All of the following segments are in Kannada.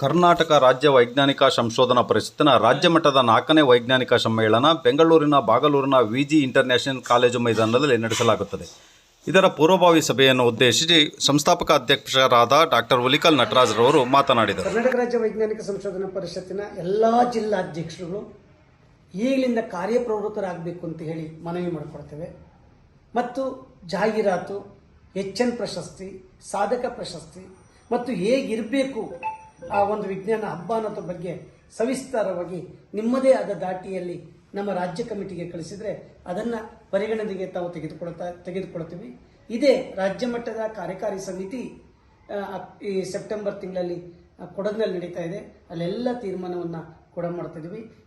ಕರ್ನಾಟಕ ರಾಜ್ಯ ವೈಜ್ಞಾನಿಕ ಸಂಶೋಧನಾ ಪರಿಷತ್ತಿನ ರಾಜ್ಯ ಮಟ್ಟದ ನಾಲ್ಕನೇ ವೈಜ್ಞಾನಿಕ ಸಮ್ಮೇಳನ ಬೆಂಗಳೂರಿನ ಬಾಗಲೂರಿನ ವಿಜಿ ಇಂಟರ್ನ್ಯಾಷನಲ್ ಕಾಲೇಜು ಮೈದಾನದಲ್ಲಿ ನಡೆಸಲಾಗುತ್ತದೆ. ಇದರ ಪೂರ್ವಭಾವಿ ಸಭೆಯನ್ನು ಉದ್ದೇಶಿಸಿ ಸಂಸ್ಥಾಪಕ ಅಧ್ಯಕ್ಷರಾದ ಡಾಕ್ಟರ್ ಹುಲಿಕಲ್ ನಟರಾಜರವರು ಮಾತನಾಡಿದರು. ಕರ್ನಾಟಕ ರಾಜ್ಯ ವೈಜ್ಞಾನಿಕ ಸಂಶೋಧನಾ ಪರಿಷತ್ತಿನ ಎಲ್ಲ ಜಿಲ್ಲಾಧ್ಯಕ್ಷರುಗಳು ಈಗಲಿಂದ ಕಾರ್ಯಪ್ರವೃತ್ತರಾಗಬೇಕು ಅಂತ ಹೇಳಿ ಮನವಿ ಮಾಡಿಕೊಡ್ತೇವೆ. ಮತ್ತು ಜಾಹೀರಾತು, ಎಚ್ ಎನ್ ಪ್ರಶಸ್ತಿ, ಸಾಧಕ ಪ್ರಶಸ್ತಿ ಮತ್ತು ಹೇಗಿರಬೇಕು ಆ ಒಂದು ವಿಜ್ಞಾನ ಹಬ್ಬ ಅನ್ನೋದ್ರ ಬಗ್ಗೆ ಸವಿಸ್ತಾರವಾಗಿ ನಿಮ್ಮದೇ ಆದ ದಾಟಿಯಲ್ಲಿ ನಮ್ಮ ರಾಜ್ಯ ಕಮಿಟಿಗೆ ಕಳಿಸಿದರೆ ಅದನ್ನು ಪರಿಗಣನೆಗೆ ತಾವು ತೆಗೆದುಕೊಳ್ತಾ ತೆಗೆದುಕೊಳ್ತೀವಿ. ಇದೇ ರಾಜ್ಯ ಮಟ್ಟದ ಕಾರ್ಯಕಾರಿ ಸಮಿತಿ ಈ ಸೆಪ್ಟೆಂಬರ್ ತಿಂಗಳಲ್ಲಿ ಕೊಡಗಿನಲ್ಲಿ ನಡೀತಾ ಇದೆ. ಅಲ್ಲೆಲ್ಲ ತೀರ್ಮಾನವನ್ನು ಕೂಡ ಮಾಡ್ತಾ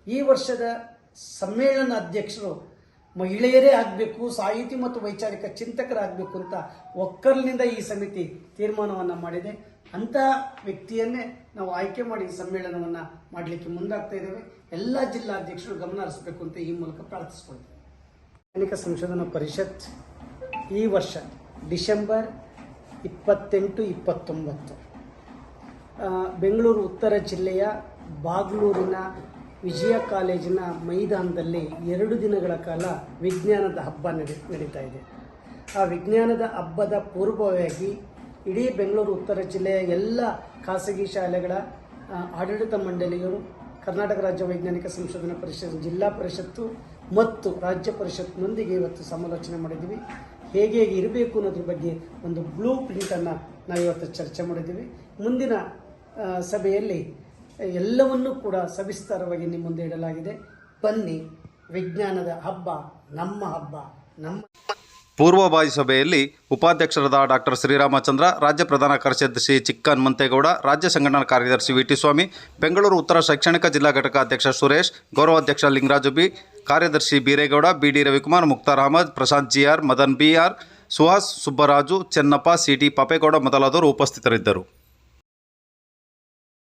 ಈ ವರ್ಷದ ಸಮ್ಮೇಳನ ಅಧ್ಯಕ್ಷರು ಮಹಿಳೆಯರೇ ಆಗಬೇಕು, ಸಾಹಿತಿ ಮತ್ತು ವೈಚಾರಿಕ ಚಿಂತಕರಾಗಬೇಕು ಅಂತ ಒಕ್ಕಲಿನಿಂದ ಈ ಸಮಿತಿ ತೀರ್ಮಾನವನ್ನು ಮಾಡಿದೆ. ಅಂತ ವ್ಯಕ್ತಿಯನ್ನೇ ನಾವು ಆಯ್ಕೆ ಮಾಡಿ ಈ ಸಮ್ಮೇಳನವನ್ನು ಮಾಡಲಿಕ್ಕೆ ಮುಂದಾಗ್ತಾ ಇದ್ದೇವೆ. ಎಲ್ಲ ಜಿಲ್ಲಾಧ್ಯಕ್ಷರು ಗಮನ ಹರಿಸಬೇಕು ಅಂತ ಈ ಮೂಲಕ ಪ್ರಾರ್ಥಿಸ್ಕೊಳ್ತೇವೆ ವೈಜ್ಞಾನಿಕ ಸಂಶೋಧನಾ ಪರಿಷತ್ ಈ ವರ್ಷ ಡಿಸೆಂಬರ್ ಇಪ್ಪತ್ತೆಂಟು, ಇಪ್ಪತ್ತೊಂಬತ್ತು ಬೆಂಗಳೂರು ಉತ್ತರ ಜಿಲ್ಲೆಯ ಬಾಗ್ಲೂರಿನ ವಿಜಯ ಕಾಲೇಜಿನ ಮೈದಾನದಲ್ಲಿ ಎರಡು ದಿನಗಳ ಕಾಲ ವಿಜ್ಞಾನದ ಹಬ್ಬ ನಡೆ, ನಡೀತಾ ಇದೆ. ಆ ವಿಜ್ಞಾನದ ಹಬ್ಬದ ಪೂರ್ವವಾಗಿ ಇಡೀ ಬೆಂಗಳೂರು, ಉತ್ತರ ಜಿಲ್ಲೆಯ ಎಲ್ಲ ಖಾಸಗಿ ಶಾಲೆಗಳ ಆಡಳಿತ ಮಂಡಳಿಗಳು ಕರ್ನಾಟಕ ರಾಜ್ಯ ವೈಜ್ಞಾನಿಕ ಸಂಶೋಧನಾ ಪರಿಷತ್, ಜಿಲ್ಲಾ ಪರಿಷತ್ತು ಮತ್ತು ರಾಜ್ಯ ಪರಿಷತ್ನೊಂದಿಗೆ ಇವತ್ತು ಸಮಾಲೋಚನೆ ಮಾಡಿದ್ದೀವಿ. ಹೇಗೆ ಹೇಗೆ ಇರಬೇಕು ಅನ್ನೋದ್ರ ಬಗ್ಗೆ ಒಂದು ಬ್ಲೂ ಪ್ರಿಂಟನ್ನು ನಾವು ಇವತ್ತು ಚರ್ಚೆ ಮಾಡಿದ್ದೀವಿ. ಮುಂದಿನ ಸಭೆಯಲ್ಲಿ ಎಲ್ಲವನ್ನೂ ಕೂಡ ಸವಿಸ್ತಾರವಾಗಿ ನಿಮ್ಮ ಮುಂದೆ ಇಡಲಾಗಿದೆ. ಬನ್ನಿ, ವಿಜ್ಞಾನದ ಹಬ್ಬ, ನಮ್ಮ ಹಬ್ಬ, ನಮ್ಮ ಪೂರ್ವಭಾವಿ ಸಭೆಯಲ್ಲಿ ಉಪಾಧ್ಯಕ್ಷರಾದ ಡಾಕ್ಟರ್ ಶ್ರೀರಾಮಚಂದ್ರ, ರಾಜ್ಯ ಪ್ರಧಾನ ಕಾರ್ಯದರ್ಶಿ ಚಿಕ್ಕನ್ ಮಂತೇಗೌಡ, ರಾಜ್ಯ ಸಂಘಟನಾ ಕಾರ್ಯದರ್ಶಿ ವಿ ಟಿ ಸ್ವಾಮಿ, ಬೆಂಗಳೂರು ಉತ್ತರ ಶೈಕ್ಷಣಿಕ ಜಿಲ್ಲಾ ಘಟಕ ಅಧ್ಯಕ್ಷ ಸುರೇಶ್ ಗೌರವಾಧ್ಯಕ್ಷ ಲಿಂಗರಾಜು ಬಿ, ಕಾರ್ಯದರ್ಶಿ Beeregowda B D Ravikumar, Mukhtar Ahmad, Prashanth G R Madan B R Suhas Subbaraju, Chennappa C T Papegowda ಮೊದಲಾದವರು ಉಪಸ್ಥಿತರಿದ್ದರು.